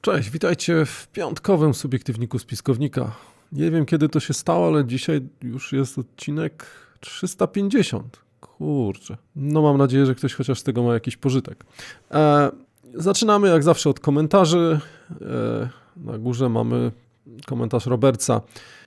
Cześć, witajcie w piątkowym subiektywniku spiskownika. Nie wiem kiedy to się stało, ale dzisiaj już jest odcinek 350. Kurczę. No mam nadzieję, że ktoś chociaż z tego ma jakiś pożytek. E, zaczynamy jak zawsze od komentarzy. E, na górze mamy komentarz Robertsa.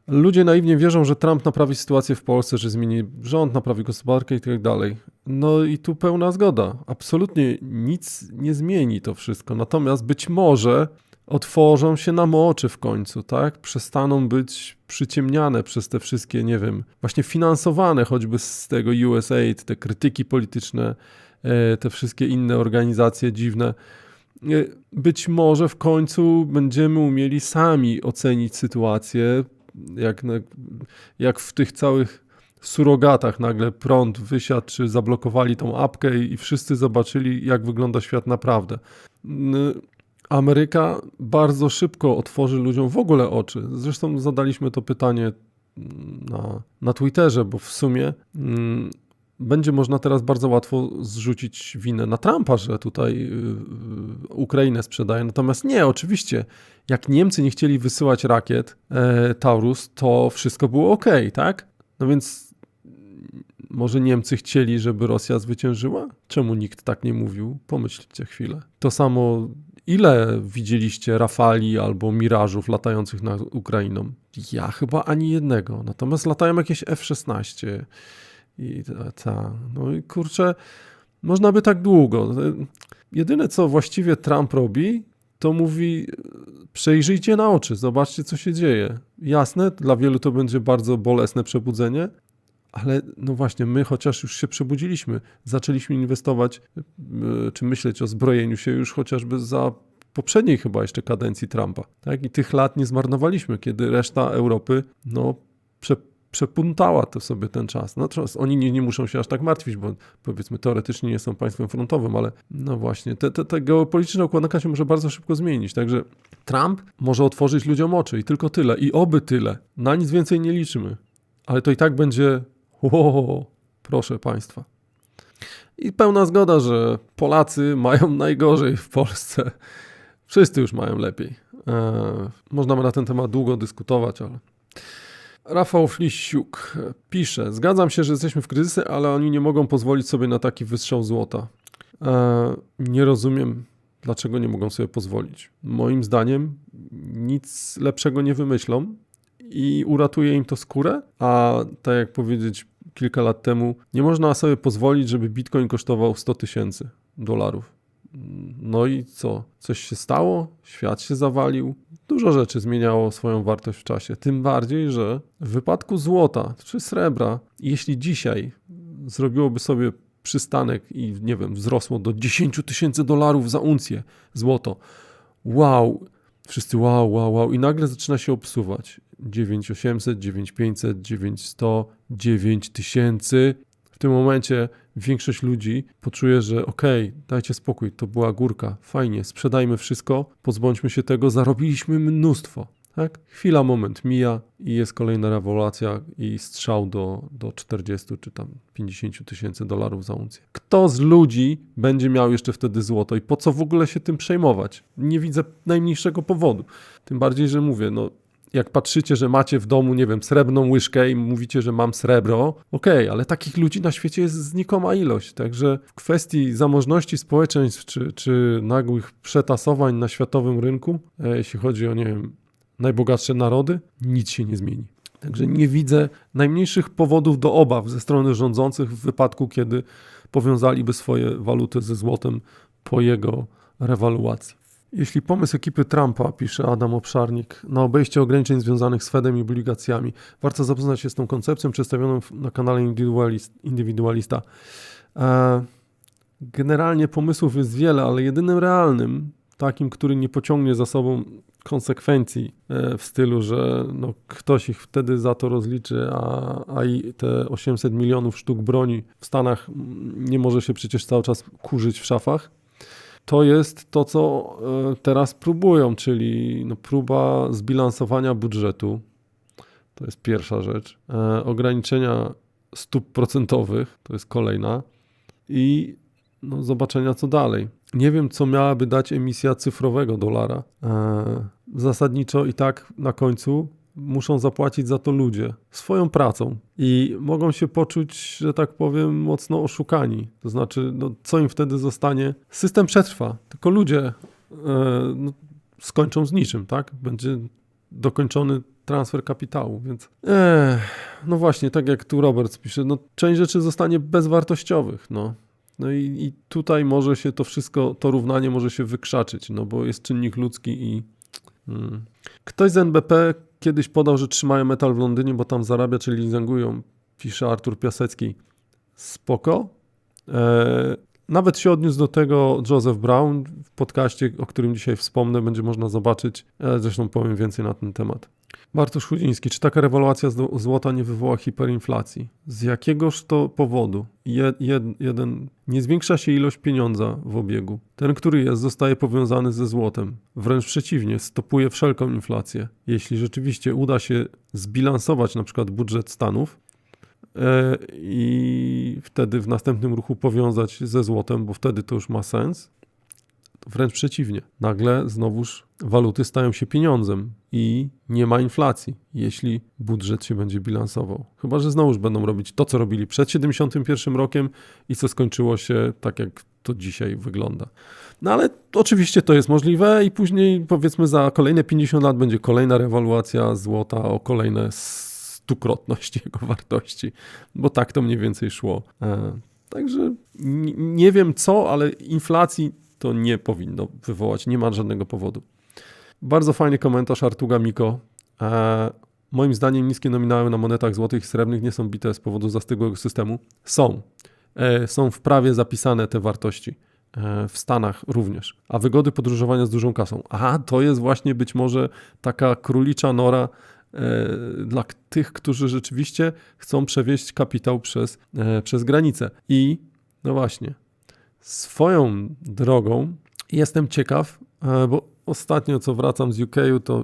Ludzie naiwnie wierzą, że Trump naprawi sytuację w Polsce, że zmieni rząd, naprawi gospodarkę i tak dalej. No i tu pełna zgoda. Absolutnie nic nie zmieni to wszystko. Natomiast być może otworzą się nam oczy w końcu, tak? Przestaną być przyciemniane przez te wszystkie, nie wiem, właśnie finansowane choćby z tego USAID, te krytyki polityczne, e, te wszystkie inne organizacje dziwne. E, być może w końcu będziemy umieli sami ocenić sytuację, jak, jak w tych całych surogatach nagle prąd wysiadł, czy zablokowali tą apkę i wszyscy zobaczyli, jak wygląda świat naprawdę. Ameryka bardzo szybko otworzy ludziom w ogóle oczy. Zresztą zadaliśmy to pytanie na, na Twitterze, bo w sumie mm, będzie można teraz bardzo łatwo zrzucić winę na Trumpa, że tutaj y, Ukrainę sprzedaje. Natomiast nie, oczywiście, jak Niemcy nie chcieli wysyłać rakiet e, Taurus, to wszystko było ok, tak? No więc może Niemcy chcieli, żeby Rosja zwyciężyła? Czemu nikt tak nie mówił? Pomyślcie chwilę. To samo Ile widzieliście Rafali albo Mirażów latających nad Ukrainą? Ja chyba ani jednego. Natomiast latają jakieś F-16 i ta. No i kurczę, można by tak długo. Jedyne, co właściwie Trump robi, to mówi: przejrzyjcie na oczy, zobaczcie, co się dzieje. Jasne, dla wielu to będzie bardzo bolesne przebudzenie, ale no właśnie, my chociaż już się przebudziliśmy, zaczęliśmy inwestować e, czy myśleć o zbrojeniu się już chociażby za poprzedniej chyba jeszcze kadencji Trumpa. Tak? I tych lat nie zmarnowaliśmy, kiedy reszta Europy no, przepuntała to sobie ten czas. No, oni nie, nie muszą się aż tak martwić, bo powiedzmy teoretycznie nie są państwem frontowym, ale no właśnie, te, te, te geopolityczna układanka się może bardzo szybko zmienić. Także Trump może otworzyć ludziom oczy i tylko tyle. I oby tyle. Na nic więcej nie liczymy. Ale to i tak będzie Ło, proszę Państwa. I pełna zgoda, że Polacy mają najgorzej w Polsce. Wszyscy już mają lepiej. E, można na ten temat długo dyskutować, ale. Rafał Flisiuk pisze: Zgadzam się, że jesteśmy w kryzysie, ale oni nie mogą pozwolić sobie na taki wystrzał złota. E, nie rozumiem, dlaczego nie mogą sobie pozwolić. Moim zdaniem nic lepszego nie wymyślą i uratuje im to skórę, a tak jak powiedzieć, kilka lat temu, nie można sobie pozwolić, żeby bitcoin kosztował 100 tysięcy dolarów. No i co? Coś się stało? Świat się zawalił? Dużo rzeczy zmieniało swoją wartość w czasie. Tym bardziej, że w wypadku złota czy srebra, jeśli dzisiaj zrobiłoby sobie przystanek i nie wiem, wzrosło do 10 tysięcy dolarów za uncję złoto. Wow, wszyscy wow, wow, wow. I nagle zaczyna się obsuwać. 9800, 9500, 9100, 9000. W tym momencie większość ludzi poczuje, że okej, okay, dajcie spokój, to była górka, fajnie, sprzedajmy wszystko, pozbądźmy się tego, zarobiliśmy mnóstwo. Tak? Chwila, moment mija i jest kolejna rewolucja i strzał do, do 40 czy tam 50 tysięcy dolarów za uncję. Kto z ludzi będzie miał jeszcze wtedy złoto i po co w ogóle się tym przejmować? Nie widzę najmniejszego powodu. Tym bardziej, że mówię, no jak patrzycie, że macie w domu, nie wiem, srebrną łyżkę i mówicie, że mam srebro, okej, okay, ale takich ludzi na świecie jest znikoma ilość. Także w kwestii zamożności społeczeństw czy, czy nagłych przetasowań na światowym rynku, e, jeśli chodzi o, nie wiem, najbogatsze narody, nic się nie zmieni. Także nie widzę najmniejszych powodów do obaw ze strony rządzących w wypadku, kiedy powiązaliby swoje waluty ze złotem po jego rewaluacji. Jeśli pomysł ekipy Trumpa, pisze Adam Obszarnik, na obejście ograniczeń związanych z Fedem i obligacjami, warto zapoznać się z tą koncepcją przedstawioną na kanale Indywidualista. E, generalnie pomysłów jest wiele, ale jedynym realnym, takim, który nie pociągnie za sobą konsekwencji e, w stylu, że no, ktoś ich wtedy za to rozliczy, a, a i te 800 milionów sztuk broni w Stanach nie może się przecież cały czas kurzyć w szafach to jest to, co e, teraz próbują, czyli no, próba zbilansowania budżetu. To jest pierwsza rzecz. E, ograniczenia stóp procentowych to jest kolejna. I no, zobaczenia, co dalej. nie wiem, co miałaby dać emisja cyfrowego dolara. E, zasadniczo i tak na końcu muszą zapłacić za to ludzie swoją pracą i mogą się poczuć, że tak powiem, mocno oszukani. To znaczy, no, co im wtedy zostanie? System przetrwa, tylko ludzie e, no, skończą z niczym, tak? Będzie dokończony transfer kapitału, więc e, no właśnie, tak jak tu Robert pisze, no część rzeczy zostanie bezwartościowych, no. No i, i tutaj może się to wszystko, to równanie może się wykrzaczyć, no bo jest czynnik ludzki i hmm. ktoś z NBP kiedyś podał, że trzymają metal w Londynie, bo tam zarabia, czyli leasingują, pisze Artur Piasecki. Spoko. E, nawet się odniósł do tego Joseph Brown w podcaście, o którym dzisiaj wspomnę, będzie można zobaczyć. E, zresztą powiem więcej na ten temat. Bartosz Chudziński, czy taka rewolucja złota nie wywoła hiperinflacji? Z jakiegoż to powodu? Jed, jed, jeden, nie zwiększa się ilość pieniądza w obiegu. Ten, który jest, zostaje powiązany ze złotem. Wręcz przeciwnie, stopuje wszelką inflację. Jeśli rzeczywiście uda się zbilansować na przykład budżet Stanów, e, i wtedy w następnym ruchu powiązać ze złotem, bo wtedy to już ma sens, Wręcz przeciwnie. Nagle znowuż waluty stają się pieniądzem i nie ma inflacji, jeśli budżet się będzie bilansował. Chyba, że znowuż będą robić to, co robili przed 71 rokiem i co skończyło się tak, jak to dzisiaj wygląda. No ale oczywiście to jest możliwe i później powiedzmy za kolejne 50 lat będzie kolejna rewaluacja złota o kolejne stukrotność jego wartości, bo tak to mniej więcej szło. E, także nie wiem co, ale inflacji to nie powinno wywołać, nie ma żadnego powodu. Bardzo fajny komentarz Artuga Miko. E, moim zdaniem niskie nominały na monetach złotych i srebrnych nie są bite z powodu zastygłego systemu. Są. E, są w prawie zapisane te wartości. E, w Stanach również. A wygody podróżowania z dużą kasą. Aha, to jest właśnie być może taka królicza nora e, dla tych, którzy rzeczywiście chcą przewieźć kapitał przez, e, przez granicę. I no właśnie, Swoją drogą jestem ciekaw, e, bo ostatnio co wracam z UK, to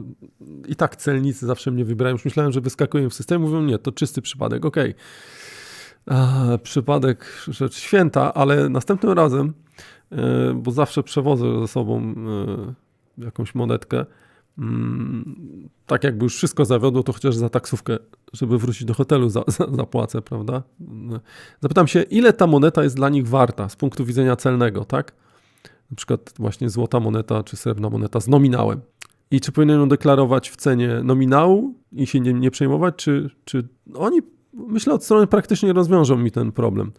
i tak celnicy zawsze mnie wybrają. Już myślałem, że wyskakują w systemie, mówią nie, to czysty przypadek, okej. Okay. Przypadek, rzecz święta, ale następnym razem, e, bo zawsze przewodzę ze sobą e, jakąś monetkę, mm, tak jakby już wszystko zawiodło, to chociaż za taksówkę, żeby wrócić do hotelu, za, za, zapłacę, prawda? Zapytam się, ile ta moneta jest dla nich warta z punktu widzenia celnego, tak? Na przykład właśnie złota moneta czy srebrna moneta z nominałem. I czy powinienem ją deklarować w cenie nominału i się nie, nie przejmować, czy, czy oni, myślę, od strony praktycznie rozwiążą mi ten problem.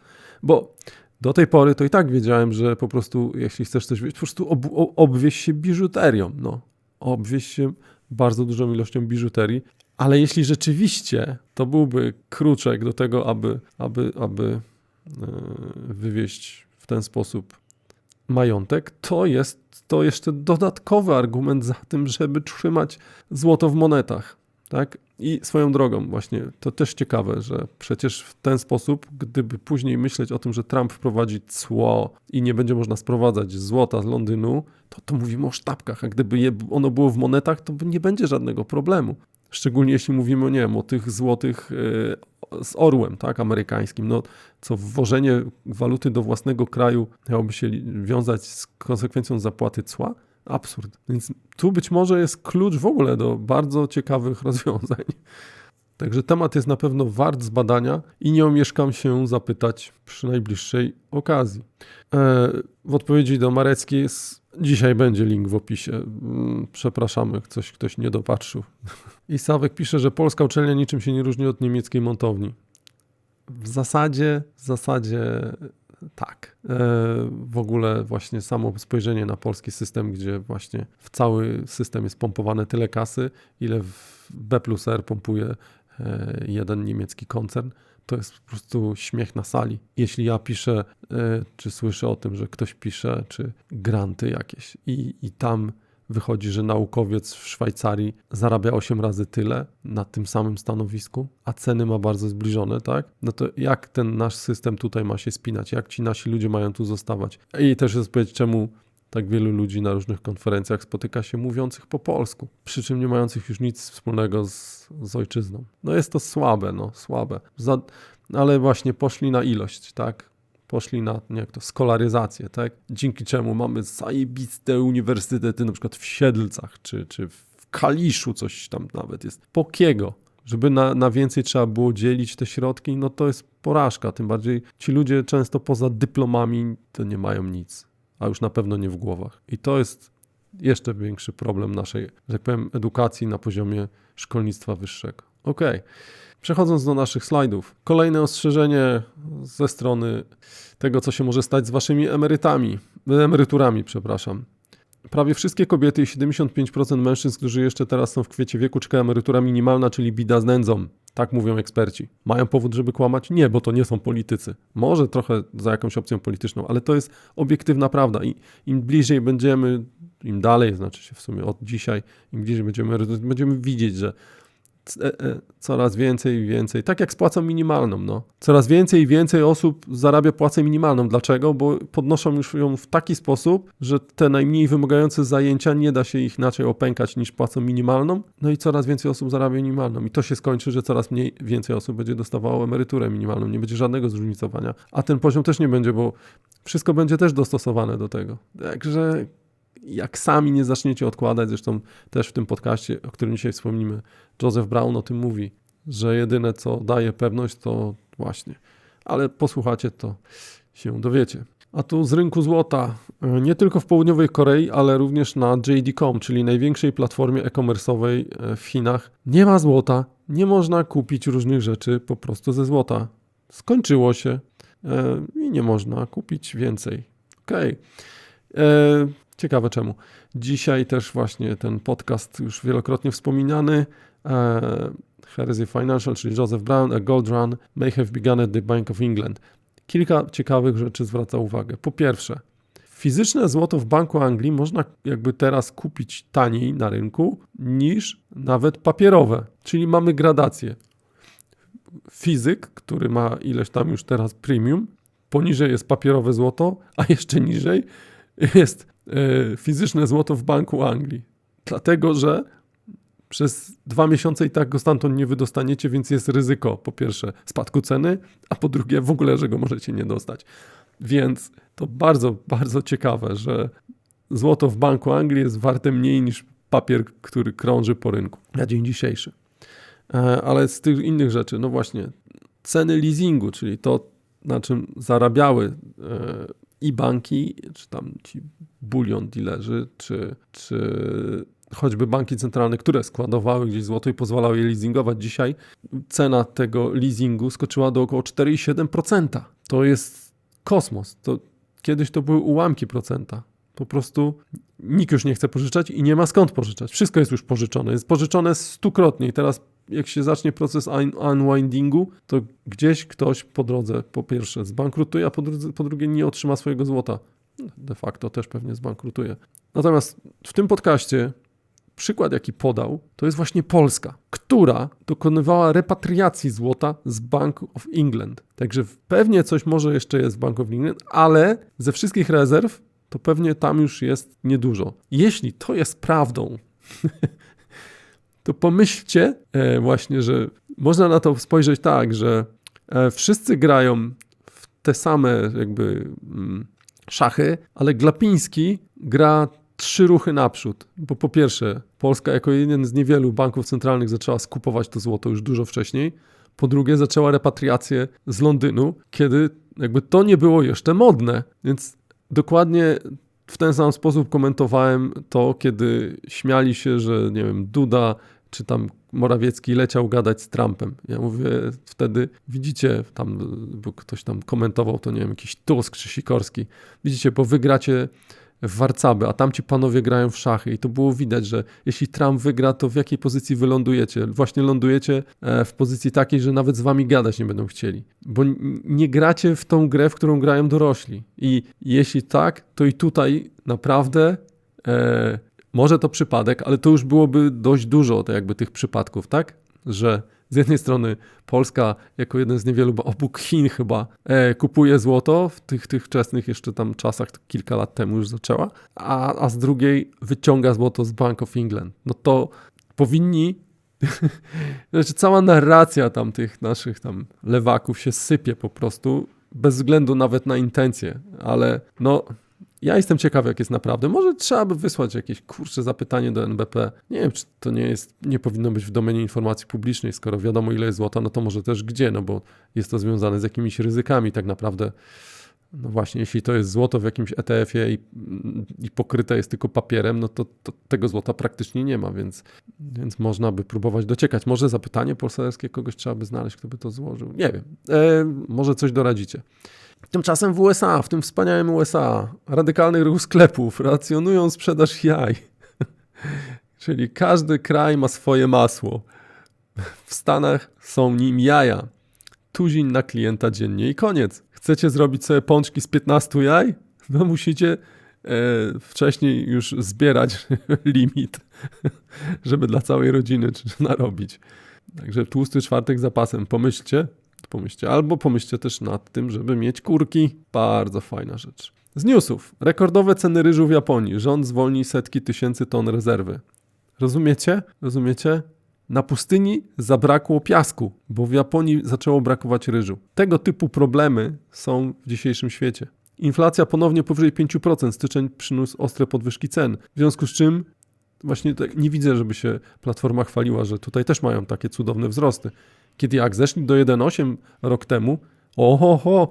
Bo do tej pory to i tak wiedziałem, że po prostu, jeśli chcesz coś wiedzieć, po prostu ob, obwieź się biżuterią. No. Obwieź się bardzo dużą ilością biżuterii, ale jeśli rzeczywiście to byłby kruczek do tego, aby, aby, aby e, wywieźć w ten sposób majątek, to jest to jeszcze dodatkowy argument za tym, żeby trzymać złoto w monetach. Tak? I swoją drogą, właśnie to też ciekawe, że przecież w ten sposób, gdyby później myśleć o tym, że Trump wprowadzi cło i nie będzie można sprowadzać złota z Londynu, to, to mówimy o sztabkach, a gdyby je, ono było w monetach, to nie będzie żadnego problemu. Szczególnie jeśli mówimy, nie wiem, o tych złotych e, z orłem, tak, amerykańskim, no, co wwożenie waluty do własnego kraju miałoby się wiązać z konsekwencją zapłaty cła, absurd. Więc tu być może jest klucz w ogóle do bardzo ciekawych rozwiązań. Także temat jest na pewno wart zbadania i nie omieszkam się zapytać przy najbliższej okazji. E, w odpowiedzi do Mareckiej dzisiaj będzie link w opisie. Mm, przepraszamy, coś ktoś nie dopatrzył. I Sawek pisze, że polska uczelnia niczym się nie różni od niemieckiej montowni. W zasadzie, w zasadzie tak. E, w ogóle właśnie samo spojrzenie na polski system, gdzie właśnie w cały system jest pompowane tyle kasy, ile w B plus R pompuje e, jeden niemiecki koncern, to jest po prostu śmiech na sali. Jeśli ja piszę, e, czy słyszę o tym, że ktoś pisze, czy granty jakieś i, i tam wychodzi, że naukowiec w Szwajcarii zarabia 8 razy tyle na tym samym stanowisku, a ceny ma bardzo zbliżone, tak? No to jak ten nasz system tutaj ma się spinać? Jak ci nasi ludzie mają tu zostawać? I też jest powiedzieć, czemu tak wielu ludzi na różnych konferencjach spotyka się mówiących po polsku, przy czym nie mających już nic wspólnego z, z ojczyzną. No jest to słabe, no słabe. Za, ale właśnie poszli na ilość, tak? Poszli na jak to, skolaryzację, tak? Dzięki czemu mamy zajebiste uniwersytety, na przykład w Siedlcach, czy, czy w Kaliszu coś tam nawet jest. Pokiego? Żeby na, na więcej trzeba było dzielić te środki, no to jest porażka. Tym bardziej ci ludzie często poza dyplomami to nie mają nic, a już na pewno nie w głowach. I to jest jeszcze większy problem naszej, że tak powiem, edukacji na poziomie szkolnictwa wyższego. Ok. Przechodząc do naszych slajdów. Kolejne ostrzeżenie ze strony tego, co się może stać z waszymi emerytami, emeryturami, przepraszam. Prawie wszystkie kobiety i 75% mężczyzn, którzy jeszcze teraz są w kwiecie wieku, czeka emerytura minimalna, czyli bida z nędzą. Tak mówią eksperci. Mają powód, żeby kłamać? Nie, bo to nie są politycy. Może trochę za jakąś opcją polityczną, ale to jest obiektywna prawda. I im bliżej będziemy, im dalej, znaczy się w sumie od dzisiaj, im bliżej będziemy, będziemy widzieć, że coraz więcej i więcej, tak jak z płacą minimalną, no. Coraz więcej i więcej osób zarabia płacę minimalną. Dlaczego? Bo podnoszą już ją w taki sposób, że te najmniej wymagające zajęcia nie da się ich inaczej opękać niż płacą minimalną. No i coraz więcej osób zarabia minimalną. I to się skończy, że coraz mniej, więcej osób będzie dostawało emeryturę minimalną. Nie będzie żadnego zróżnicowania. A ten poziom też nie będzie, bo wszystko będzie też dostosowane do tego. Także jak sami nie zaczniecie odkładać, zresztą też w tym podcaście, o którym dzisiaj wspomnimy, Joseph Brown o tym mówi, że jedyne co daje pewność to właśnie, ale posłuchacie to się dowiecie. A tu z rynku złota, e, nie tylko w południowej Korei, ale również na JD.com, czyli największej platformie e-commerce'owej e, w Chinach, nie ma złota, nie można kupić różnych rzeczy po prostu ze złota. Skończyło się e, i nie można kupić więcej. Okej. Okay. Ciekawe czemu. Dzisiaj też właśnie ten podcast już wielokrotnie wspominany. E, Heresy Financial, czyli Joseph Brown, A Gold Run may have begun at the Bank of England. Kilka ciekawych rzeczy zwraca uwagę. Po pierwsze, fizyczne złoto w Banku Anglii można jakby teraz kupić taniej na rynku niż nawet papierowe, czyli mamy gradację. Fizyk, który ma ileś tam już teraz premium, poniżej jest papierowe złoto, a jeszcze niżej jest fizyczne złoto w Banku Anglii. Dlatego, że przez dwa miesiące i tak go stamtąd nie wydostaniecie, więc jest ryzyko po pierwsze spadku ceny, a po drugie w ogóle, że go możecie nie dostać. Więc to bardzo, bardzo ciekawe, że złoto w Banku Anglii jest warte mniej niż papier, który krąży po rynku na dzień dzisiejszy. E, ale z tych innych rzeczy, no właśnie, ceny leasingu, czyli to, na czym zarabiały e, i banki, czy tam ci bulion dealerzy, czy, czy choćby banki centralne, które składowały gdzieś złoto i pozwalały je leasingować. Dzisiaj cena tego leasingu skoczyła do około 4,7%. To jest kosmos. To, kiedyś to były ułamki procenta. Po prostu nikt już nie chce pożyczać i nie ma skąd pożyczać. Wszystko jest już pożyczone. Jest pożyczone stukrotnie i teraz jak się zacznie proces unwindingu, to gdzieś ktoś po drodze po pierwsze zbankrutuje, a po, drodze, po drugie nie otrzyma swojego złota. De facto też pewnie zbankrutuje. Natomiast w tym podcaście przykład, jaki podał, to jest właśnie Polska, która dokonywała repatriacji złota z Bank of England. Także pewnie coś może jeszcze jest w Bank of England, ale ze wszystkich rezerw to pewnie tam już jest niedużo. Jeśli to jest prawdą, to pomyślcie e, właśnie, że można na to spojrzeć tak, że e, wszyscy grają w te same jakby mm, szachy, ale Glapiński gra trzy ruchy naprzód. Bo po pierwsze, Polska jako jeden z niewielu banków centralnych zaczęła skupować to złoto już dużo wcześniej. Po drugie, zaczęła repatriację z Londynu, kiedy jakby to nie było jeszcze modne. Więc dokładnie w ten sam sposób komentowałem to, kiedy śmiali się, że nie wiem, Duda czy tam Morawiecki leciał gadać z Trumpem. Ja mówię wtedy, widzicie, tam, bo ktoś tam komentował, to nie wiem, jakiś Tusk czy Sikorski, widzicie, bo wygracie w Warcaby, a tamci panowie grają w szachy i to było widać, że jeśli Trump wygra, to w jakiej pozycji wylądujecie? Właśnie lądujecie e, w pozycji takiej, że nawet z wami gadać nie będą chcieli, bo nie gracie w tą grę, w którą grają dorośli. I jeśli tak, to i tutaj naprawdę e, może to przypadek, ale to już byłoby dość dużo to jakby tych przypadków, tak? Że z jednej strony Polska jako jeden z niewielu, bo obok Chin chyba, e, kupuje złoto w tych, tych wczesnych jeszcze tam czasach, kilka lat temu już zaczęła, a, a z drugiej wyciąga złoto z Bank of England. No to powinni znaczy cała narracja tam tych naszych tam lewaków się sypie po prostu bez względu nawet na intencje, ale no ja jestem ciekaw, jak jest naprawdę. Może trzeba by wysłać jakieś kurcze zapytanie do NBP. Nie wiem, czy to nie jest, nie powinno być w domenie informacji publicznej, skoro wiadomo ile jest złota, no to może też gdzie, no bo jest to związane z jakimiś ryzykami tak naprawdę. No właśnie, jeśli to jest złoto w jakimś ETF-ie i, i pokryte jest tylko papierem, no to, to, tego złota praktycznie nie ma, więc, więc można by próbować dociekać. Może zapytanie polskie kogoś trzeba by znaleźć, kto by to złożył. Nie wiem, e, może coś doradzicie. Tymczasem w USA, w tym wspaniałym USA, radykalny ruch sklepów racjonują sprzedaż jaj. Czyli każdy kraj ma swoje masło. W Stanach są nim jaja. Tuzin na klienta dziennie i koniec. Chcecie zrobić sobie pączki z 15 jaj? No musicie e, wcześniej już zbierać limit, żeby dla całej rodziny narobić. Także tłusty czwartek zapasem. Pomyślcie, pomyślcie. Albo pomyślcie też nad tym, żeby mieć kurki. Bardzo fajna rzecz. Z newsów. Rekordowe ceny ryżu w Japonii. Rząd zwolni setki tysięcy ton rezerwy. Rozumiecie? Rozumiecie? Na pustyni zabrakło piasku, bo w Japonii zaczęło brakować ryżu. Tego typu problemy są w dzisiejszym świecie. Inflacja ponownie powyżej 5%. Styczeń przyniósł ostre podwyżki cen. W związku z czym właśnie tak nie widzę, żeby się Platforma chwaliła, że tutaj też mają takie cudowne wzrosty. Kiedy jak zeszli do 1.8 rok temu, oho, ho,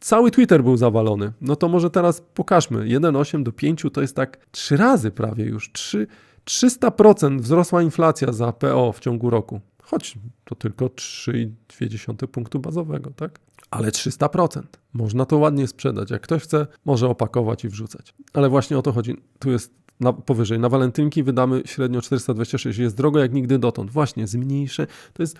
cały Twitter był zawalony. No to może teraz pokażmy. 1.8 do 5 to jest tak trzy razy prawie już. 3, 300% wzrosła inflacja za PO w ciągu roku. Choć to tylko 3,2 punktu bazowego, tak? Ale 300%. Można to ładnie sprzedać. Jak ktoś chce, może opakować i wrzucać. Ale właśnie o to chodzi. Tu jest na, powyżej. Na walentynki wydamy średnio 426. Jest drogo jak nigdy dotąd. Właśnie, zmniejszę. To jest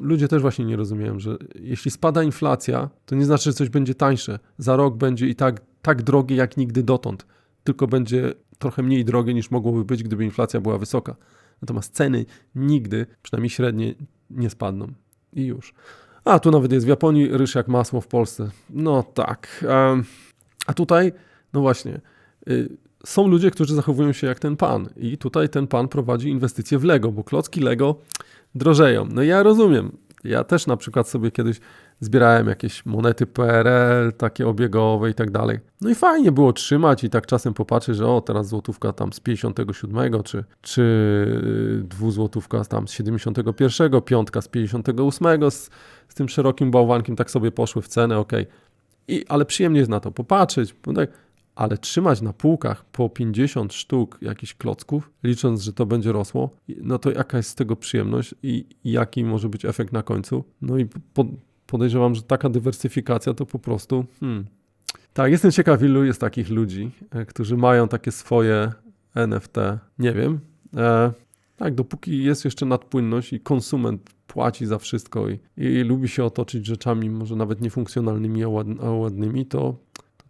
ludzie też właśnie nie rozumieją, że jeśli spada inflacja, to nie znaczy, że coś będzie tańsze. Za rok będzie i tak, tak drogie jak nigdy dotąd, tylko będzie trochę mniej drogie niż mogłoby być, gdyby inflacja była wysoka. Natomiast ceny nigdy, przynajmniej średnie, nie spadną. I już. A tu nawet jest w Japonii ryż jak masło w Polsce. No tak. A tutaj, no właśnie, y, są ludzie, którzy zachowują się jak ten pan. I tutaj ten pan prowadzi inwestycje w Lego, bo klocki Lego drożeją. No ja rozumiem. Ja też na przykład sobie kiedyś zbierałem jakieś monety PRL, takie obiegowe i tak dalej. No i fajnie było trzymać i tak czasem popatrzeć, że o, teraz złotówka tam z 57, czy, czy dwuzłotówka tam z 71, piątka z 58, z, z tym szerokim bałwankiem tak sobie poszły w cenę, ok. I, ale przyjemnie jest na to popatrzeć, bo tak, ale trzymać na półkach po 50 sztuk jakichś klocków, licząc, że to będzie rosło, no to jaka jest z tego przyjemność i jaki może być efekt na końcu? No i podejrzewam, że taka dywersyfikacja to po prostu. Hmm. Tak, jestem ciekaw, ilu jest takich ludzi, e, którzy mają takie swoje NFT. Nie wiem. E, tak, dopóki jest jeszcze nadpłynność i konsument płaci za wszystko i, i lubi się otoczyć rzeczami, może nawet niefunkcjonalnymi, a ładnymi, to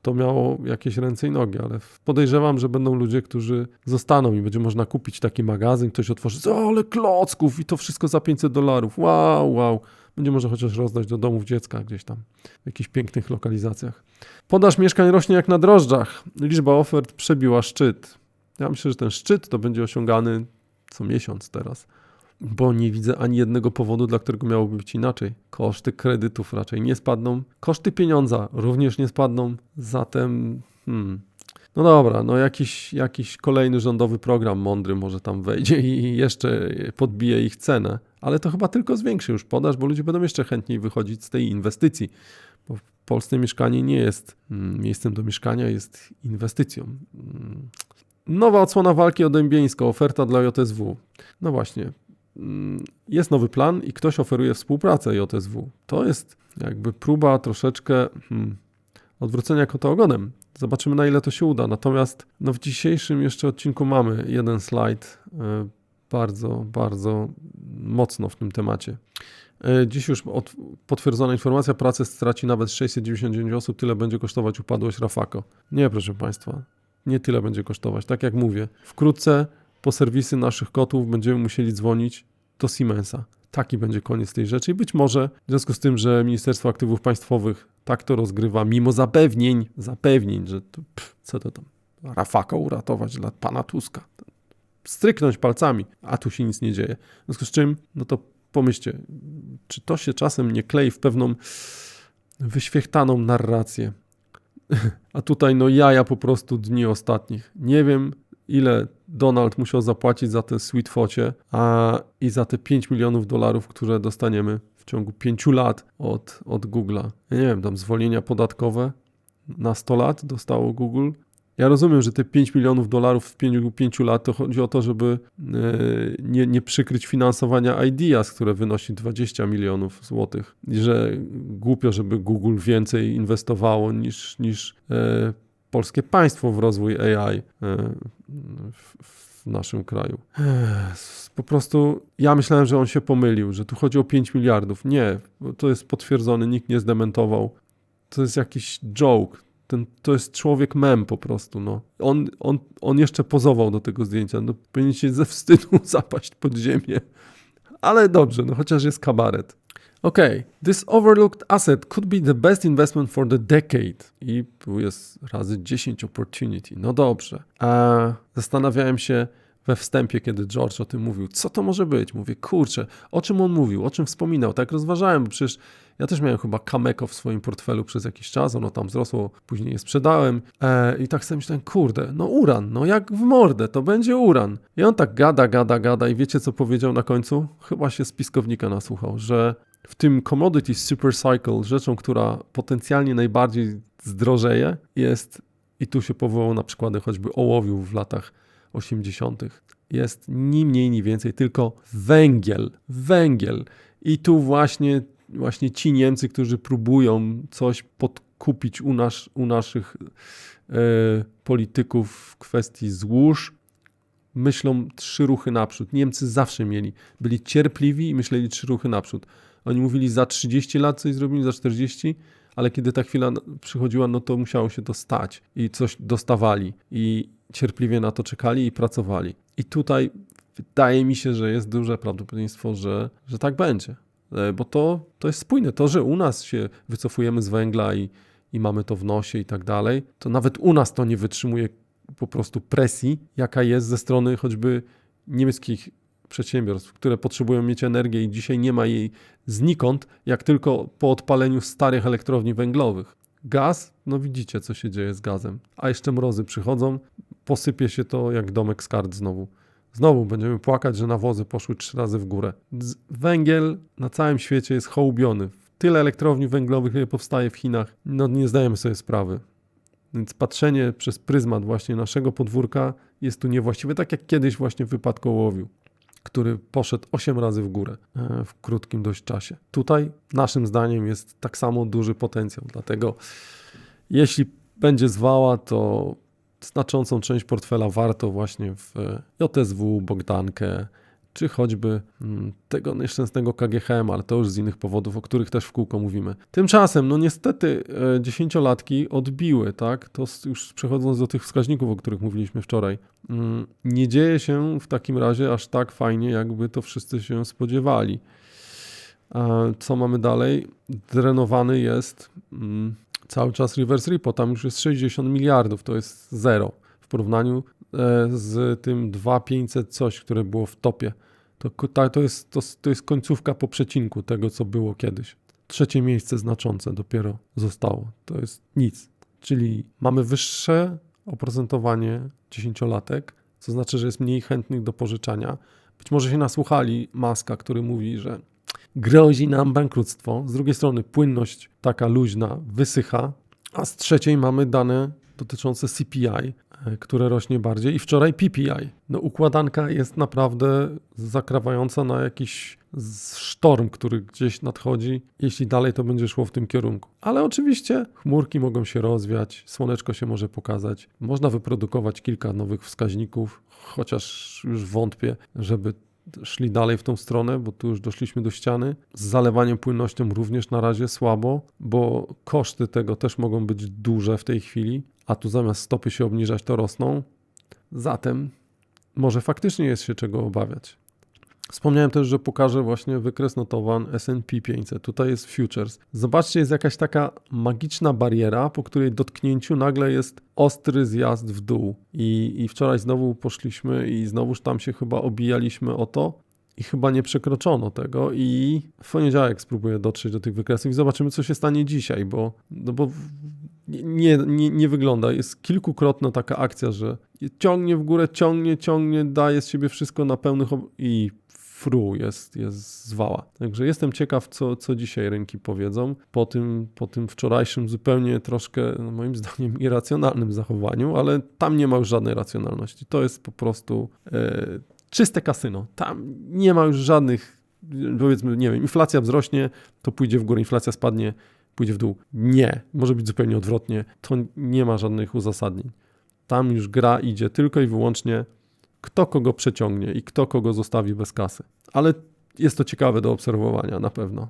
to miało jakieś ręce i nogi, ale podejrzewam, że będą ludzie, którzy zostaną i będzie można kupić taki magazyn, ktoś otworzy, o, ale klocków i to wszystko za 500 dolarów, wow, wow. Będzie można chociaż rozdać do domów dziecka gdzieś tam, w jakichś pięknych lokalizacjach. Podaż mieszkań rośnie jak na drożdżach. Liczba ofert przebiła szczyt. Ja myślę, że ten szczyt to będzie osiągany co miesiąc teraz bo nie widzę ani jednego powodu, dla którego miałoby być inaczej. Koszty kredytów raczej nie spadną, koszty pieniądza również nie spadną, zatem hmm, no dobra, no jakiś, jakiś kolejny rządowy program mądry może tam wejdzie i jeszcze podbije ich cenę, ale to chyba tylko zwiększy już podaż, bo ludzie będą jeszcze chętniej wychodzić z tej inwestycji, bo w Polsce mieszkanie nie jest hmm, miejscem do mieszkania, jest inwestycją. Hmm. Nowa odsłona walki o Dębieńską, oferta dla JSW. No właśnie, jest nowy plan i ktoś oferuje współpracę JSW. To jest jakby próba troszeczkę hmm, odwrócenia kota ogonem. Zobaczymy na ile to się uda. Natomiast no, w dzisiejszym jeszcze odcinku mamy jeden slajd e, bardzo, bardzo mocno w tym temacie. E, dziś już potwierdzona informacja, pracę straci nawet 699 osób, tyle będzie kosztować upadłość Rafako. Nie, proszę Państwa, nie tyle będzie kosztować. Tak jak mówię, wkrótce po serwisy naszych kotów będziemy musieli dzwonić do Siemensa. Taki będzie koniec tej rzeczy i być może w związku z tym, że Ministerstwo Aktywów Państwowych tak to rozgrywa, mimo zapewnień, zapewnień, że to, pff, co to tam, Rafaka uratować dla pana Tuska. Stryknąć palcami, a tu się nic nie dzieje. W związku z czym, no to pomyślcie, czy to się czasem nie klei w pewną wyświechtaną narrację. A tutaj no jaja po prostu dni ostatnich. Nie wiem ile Donald musiał zapłacić za tę sweet focie a i za te 5 milionów dolarów, które dostaniemy w ciągu 5 lat od, od Google'a. Ja nie wiem, tam zwolnienia podatkowe na 100 lat dostało Google. Ja rozumiem, że te 5 milionów dolarów w 5, 5 lat to chodzi o to, żeby e, nie, nie przykryć finansowania Ideas, które wynosi 20 milionów złotych. I że głupio, żeby Google więcej inwestowało niż, niż e, polskie państwo w rozwój AI e, w, naszym kraju. Po prostu ja myślałem, że on się pomylił, że tu chodzi o 5 miliardów. Nie, to jest potwierdzone, nikt nie zdementował. To jest jakiś joke. Ten, to jest człowiek mem po prostu. No. On, on, on jeszcze pozował do tego zdjęcia. No, powinien się ze wstydu zapaść pod ziemię. Ale dobrze, no chociaż jest kabaret. Okay, this overlooked asset could be the best investment for the decade. I tu jest razy 10 opportunity. No dobrze. A zastanawiałem się we wstępie, kiedy George o tym mówił, co to może być. Mówię, kurczę, o czym on mówił, o czym wspominał. Tak rozważałem, bo przecież ja też miałem chyba Kameko w swoim portfelu przez jakiś czas, ono tam wzrosło, później je sprzedałem e, i tak sobie myślałem, kurde, no uran, no jak w mordę, to będzie uran. I on tak gada, gada, gada i wiecie co powiedział na końcu? Chyba się z piskownika nasłuchał, że w tym commodity super cycle rzeczą, która potencjalnie najbardziej zdrożeje jest, i tu się powołał na przykłady choćby ołowiu w latach 80., jest ni mniej, ni więcej, tylko węgiel. Węgiel. I tu właśnie, właśnie ci Niemcy, którzy próbują coś podkupić u, nas, u naszych e, polityków w kwestii złóż, myślą trzy ruchy naprzód. Niemcy zawsze mieli, byli cierpliwi i myśleli trzy ruchy naprzód. Oni mówili za 30 lat coś zrobili, za 40, ale kiedy ta chwila przychodziła, no to musiało się to stać i coś dostawali i cierpliwie na to czekali i pracowali. I tutaj wydaje mi się, że jest duże prawdopodobieństwo, że, że tak będzie. E, bo to, to jest spójne. To, że u nas się wycofujemy z węgla i, i mamy to w nosie i tak dalej, to nawet u nas to nie wytrzymuje po prostu presji, jaka jest ze strony choćby niemieckich przedsiębiorstw, które potrzebują mieć energię i dzisiaj nie ma jej znikąd, jak tylko po odpaleniu starych elektrowni węglowych. Gaz, no widzicie, co się dzieje z gazem. A jeszcze mrozy przychodzą, posypie się to jak domek z kart znowu. Znowu będziemy płakać, że nawozy poszły trzy razy w górę. Węgiel na całym świecie jest hołubiony. Tyle elektrowni węglowych, ile powstaje w Chinach, no nie zdajemy sobie sprawy. Więc patrzenie przez pryzmat właśnie naszego podwórka jest tu niewłaściwe, tak jak kiedyś właśnie w wypadku ołowiu który poszedł 8 razy w górę e, w krótkim dość czasie. Tutaj naszym zdaniem jest tak samo duży potencjał, dlatego jeśli będzie zwała, to znaczącą część portfela warto właśnie w JSW, Bogdankę, czy choćby mm, tego nieszczęsnego KGHM, ale to już z innych powodów, o których też w kółko mówimy. Tymczasem, no niestety, e, dziesięciolatki odbiły, tak? To już przechodząc do tych wskaźników, o których mówiliśmy wczoraj, mm, nie dzieje się w takim razie aż tak fajnie, jakby to wszyscy się spodziewali. Co mamy dalej? Drenowany jest mm, cały czas reverse repo, tam już jest 60 miliardów, to jest zero w porównaniu e, z tym 2500 coś, które było w topie. To, to, jest, to, to jest końcówka po przecinku tego, co było kiedyś. Trzecie miejsce znaczące dopiero zostało. To jest nic. Czyli mamy wyższe oprocentowanie dziesięciolatek, co znaczy, że jest mniej chętnych do pożyczania. Być może się nasłuchali Maska, który mówi, że grozi nam bankructwo. Z drugiej strony płynność taka luźna wysycha, a z trzeciej mamy dane dotyczące CPI, które rośnie bardziej i wczoraj PPI. No układanka jest naprawdę zakrawająca na jakiś sztorm, który gdzieś nadchodzi, jeśli dalej to będzie szło w tym kierunku. Ale oczywiście chmurki mogą się rozwiać, słoneczko się może pokazać, można wyprodukować kilka nowych wskaźników, chociaż już wątpię, żeby szli dalej w tą stronę, bo tu już doszliśmy do ściany. Z zalewaniem płynnością również na razie słabo, bo koszty tego też mogą być duże w tej chwili, a tu zamiast stopy się obniżać, to rosną. Zatem może faktycznie jest się czego obawiać. Wspomniałem też, że pokażę właśnie wykres notowan S&P 500. Tutaj jest futures. Zobaczcie, jest jakaś taka magiczna bariera, po której dotknięciu nagle jest ostry zjazd w dół. I, i wczoraj znowu poszliśmy i znowuż tam się chyba obijaliśmy o to. i chyba nie przekroczono tego i w poniedziałek spróbuję dotrzeć do tych wykresów i zobaczymy, co się stanie dzisiaj, bo, no bo nie, nie, nie wygląda. Jest kilkukrotna taka akcja, że ciągnie w górę, ciągnie, ciągnie, daje z siebie wszystko na pełnych i fru jest, jest zwała. Także jestem ciekaw, co, co dzisiaj rynki powiedzą po tym, po tym wczorajszym zupełnie troszkę, no moim zdaniem, irracjonalnym zachowaniu, ale tam nie ma już żadnej racjonalności. To jest po prostu e, czyste kasyno. Tam nie ma już żadnych, powiedzmy, nie wiem, inflacja wzrośnie, to pójdzie w górę, inflacja spadnie, pójdzie w dół. Nie, może być zupełnie odwrotnie. To nie ma żadnych uzasadnień. Tam już gra idzie tylko i wyłącznie kto kogo przeciągnie i kto kogo zostawi bez kasy. Ale jest to ciekawe do obserwowania na pewno.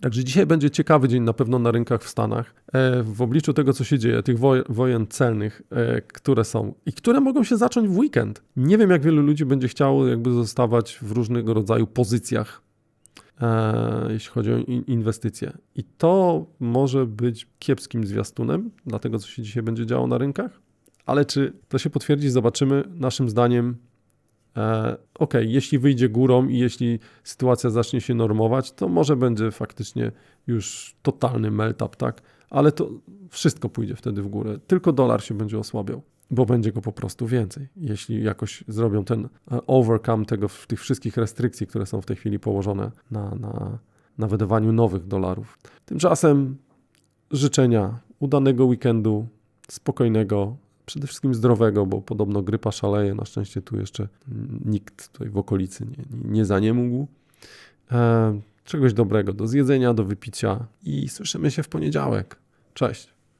Także dzisiaj będzie ciekawy dzień na pewno na rynkach w Stanach. E, w obliczu tego, co się dzieje, tych woj- wojen celnych, e, które są i które mogą się zacząć w weekend. Nie wiem, jak wielu ludzi będzie chciało jakby zostawać w różnego rodzaju pozycjach, jeśli chodzi o in- inwestycje. I to może być kiepskim zwiastunem dla tego, co się dzisiaj będzie działo na rynkach. Ale czy to się potwierdzi, zobaczymy. Naszym zdaniem, e, ok, jeśli wyjdzie górą i jeśli sytuacja zacznie się normować, to może będzie faktycznie już totalny melt-up, tak? Ale to wszystko pójdzie wtedy w górę. Tylko dolar się będzie osłabiał, bo będzie go po prostu więcej. Jeśli jakoś zrobią ten e, overcome tego, tych wszystkich restrykcji, które są w tej chwili położone na, na, na wydawaniu nowych dolarów. Tymczasem życzenia udanego weekendu, spokojnego, przede wszystkim zdrowego, bo podobno grypa szaleje. Na szczęście tu jeszcze nikt tutaj w okolicy nie, nie, nie zaniemógł. E, czegoś dobrego do zjedzenia, do wypicia i słyszymy się w poniedziałek. Cześć.